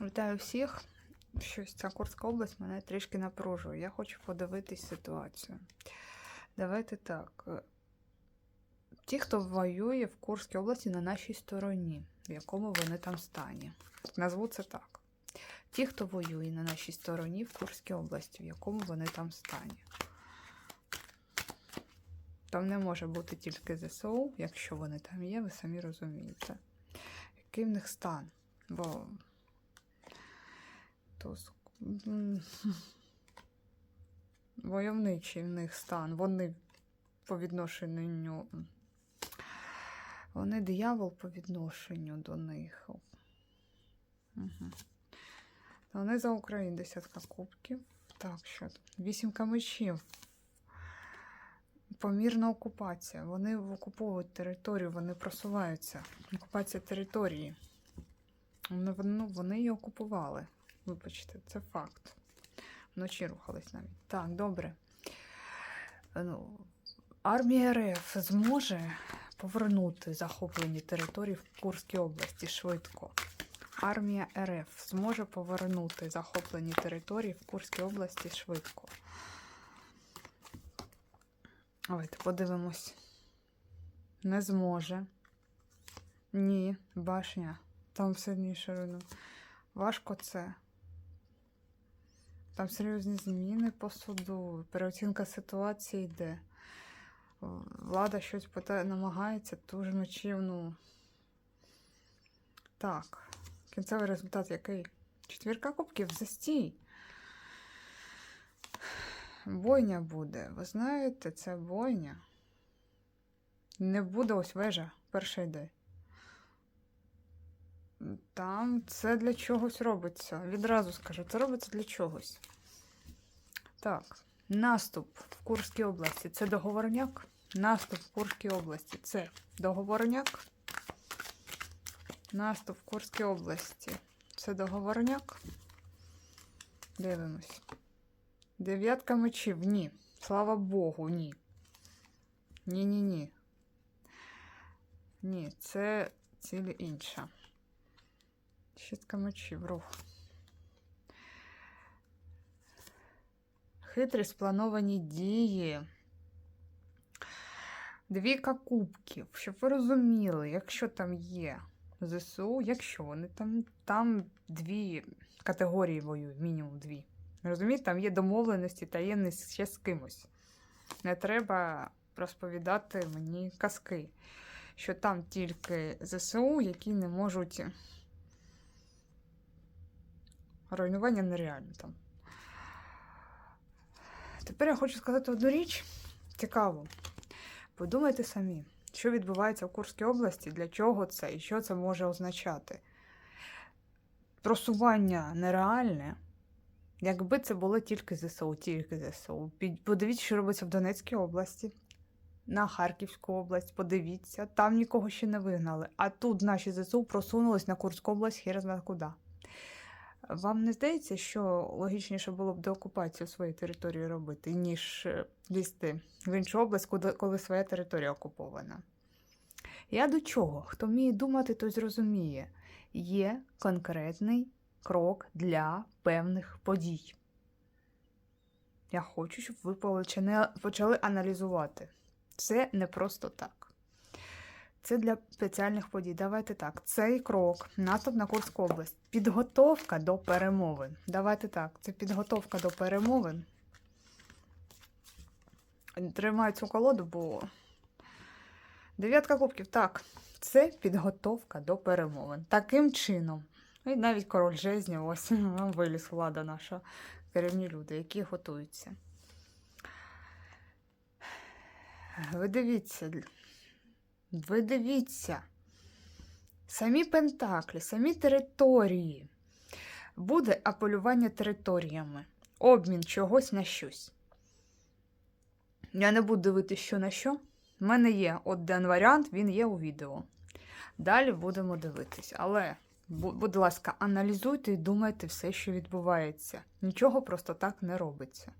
Вітаю всіх. Щось ця Курська область мене трішки напружує. Я хочу подивитись ситуацію. Давайте так. Ті, хто воює в Курській області на нашій стороні, в якому вони там стані. Назву це так. Ті, хто воює на нашій стороні в Курській області, в якому вони там стані. Там не може бути тільки ЗСУ, якщо вони там є, ви самі розумієте. Який в них стан? Бо то войовничий в них стан. Вони по відношенню. Вони диявол по відношенню до них. Угу. Вони за Україну десятка кубків. Так, що? Вісімка мечів. Помірна окупація. Вони окуповують територію, вони просуваються. Окупація території. Ну, вони її окупували. Вибачте, це факт. Вночі рухались навіть. Так, добре. Ну, армія РФ зможе повернути захоплені території в Курській області швидко. Армія РФ зможе повернути захоплені території в Курській області швидко. Давайте подивимось. Не зможе. Ні, башня. Там сильніше руйну. Важко це. Там серйозні зміни по суду, переоцінка ситуації йде. Влада щось питає, намагається, дуже мечів, ну. Так. Кінцевий результат який? Четвірка кубків застій. Бойня буде. Ви знаєте, це бойня. Не буде ось вежа, перший йде. Там це для чогось робиться. Відразу скажу, це робиться для чогось. Так, наступ в Курській області це договорняк. Наступ в Курській області це договорняк. Наступ в Курській області це договорняк. Дивимось. Дев'ятка мечів. Ні. Слава Богу, ні. Ні-ні-ні. Ні, це ціль інша. Шістка мечів, рух. Хитрі сплановані дії. Двійка кубків. Щоб ви розуміли, якщо там є ЗСУ, якщо вони там, там дві категорії воюють, мінімум дві. Розумієте, там є домовленості таємність ще з кимось. Не треба розповідати мені казки, що там тільки ЗСУ, які не можуть. Руйнування нереально там. Тепер я хочу сказати одну річ цікаву. Подумайте самі, що відбувається в Курській області, для чого це і що це може означати. Просування нереальне, якби це було тільки ЗСУ, тільки ЗСУ. Подивіться, що робиться в Донецькій області, на Харківську область, подивіться, там нікого ще не вигнали. А тут наші ЗСУ просунулись на Курську область хер знає куди. Вам не здається, що логічніше було б деокупацію своєї території робити, ніж е, лізти в іншу область, коли своя територія окупована? Я до чого? Хто вміє думати, той зрозуміє. Є конкретний крок для певних подій. Я хочу, щоб ви почали, почали аналізувати. Це не просто так. Це для спеціальних подій. Давайте так. Цей крок, наступ на Курську область, підготовка до перемовин. Давайте так. Це підготовка до перемовин. Тримаю цю колоду, бо. Дев'ятка кубків. Так, це підготовка до перемовин. Таким чином. І навіть король жезні, ось вам виліз влада наша, керівні люди, які готуються. Ви дивіться, ви дивіться. Самі пентаклі, самі території. Буде аполювання територіями, обмін чогось на щось. Я не буду дивитися, що на що. У мене є один варіант, він є у відео. Далі будемо дивитись. Але, будь ласка, аналізуйте і думайте все, що відбувається. Нічого просто так не робиться.